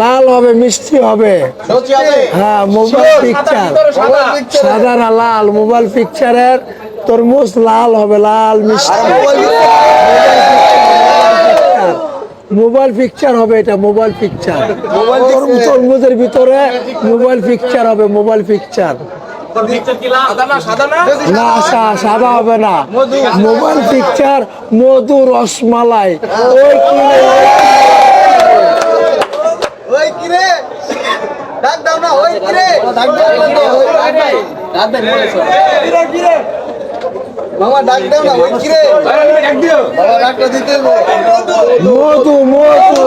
লাল হবে মিষ্টি হবে। হ্যাঁ মোবাইল পিকচার সাদা? না লাল মোবাইল পিকচারের তরমুজ লাল হবে লাল মিষ্টি। মোবাইল পিকচার হবে এটা মোবাইল পিকচার তরমুজের ভিতরে মোবাইল পিকচার হবে মোবাইল পিকচার না সাদা হবে না। মোবাইল পিকচার মধু রসমালাই। ওই কিরে ডাক দাও না ওই কিরে মামা ডাক দাও না ওই কিরে বাবা ডাকটা দিতে মধু মধু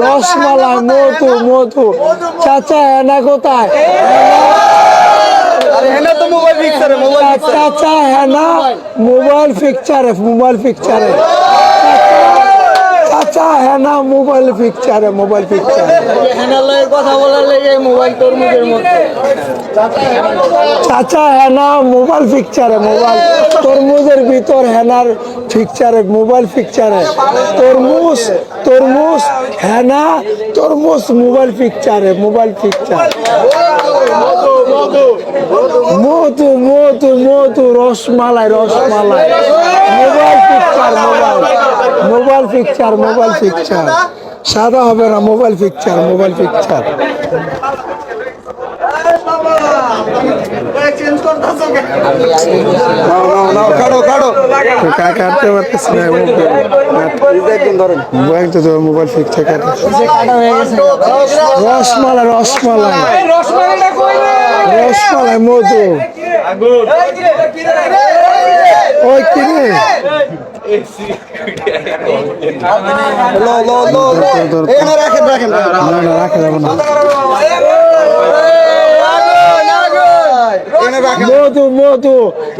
রসমালাই। মধু মধু। চাচা এনা কোথায়? আরে হেনা তো মোবাইল পিকচারে মোবাইল চাচা হেনা মোবাইল পিকচারে মোবাইল পিকচারে হেনা মোবাইল পিকচারে মোবাইল পিকচারে কথা বলার লেগে মোবাইল মধ্যে চাচা হেনা মোবাইল পিকচারে মোবাইল তরমুজের ভিতর হেনার পিকচারে মোবাইল পিকচারে তরমুজ তরমুজ হেনা তরমুজ মোবাইল পিকচারে মোবাইল পিকচার মধু মধু মধু rasmalai rasmalai mobile picture mobile mobile picture mobile picture সাদা হবে না mobile picture mobile picture mobile rasmalai. মধু। ওই কিনে রাখেন রাখেন না না রাখা যাবে না মধু মধু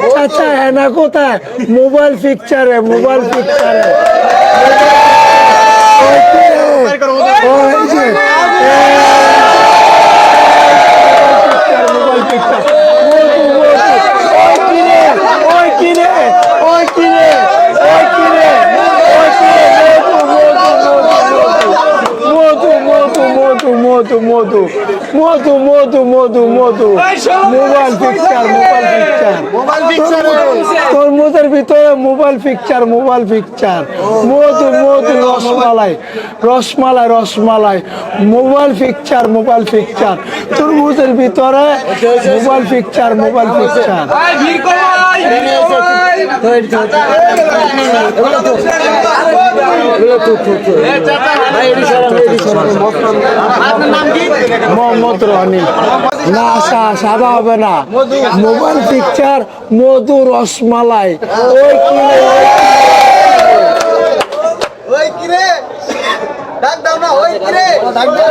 চাচা হেনা কোথায় মোবাইল পিকচারে মোবাইল পিকচার ওই কিনে ওই কিনে ওই কিনে ওই কিনে মধু মধু মধু মধু মধু মধু মধু মধু। মধু mobile picture mobile picture mobile picture তরমুজের ভিতরে মোবাইল পিকচার মোবাইল পিকচার মধু মধু rasmalai. Rasmalai. Rasmalai mobile picture mobile picture তরমুজের ভিতরে mobile picture mobile picture Mohammad Rony না সা- সাদা হবে না। মোবাইল পিকচার মধু রসমালাই। ওই কিনে ওই কিরে ডাক দাও না ওই কিরে ডাক দাও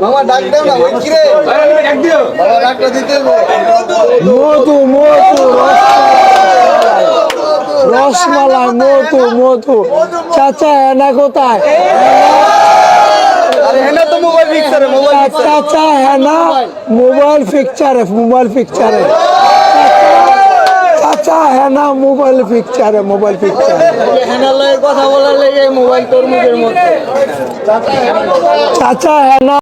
মামা ডাক দাও না ওই কিরে বাবা ডাকটা দিতে মধু মধু রসমালাই। রসমালাই মধু মধু। চাচা এনা কোথায়? আরে হেনা তো মোবাইল পিকচারে মোবাইল চাচা হেনা মোবাইল পিকচারে মোবাইল পিকচারে চাচা হেনা মোবাইল পিকচারে মোবাইল পিকচারে হেনার লয়ে কথা বলার লেগে মোবাইল তরমুজের মধ্যে। চাচা হেনা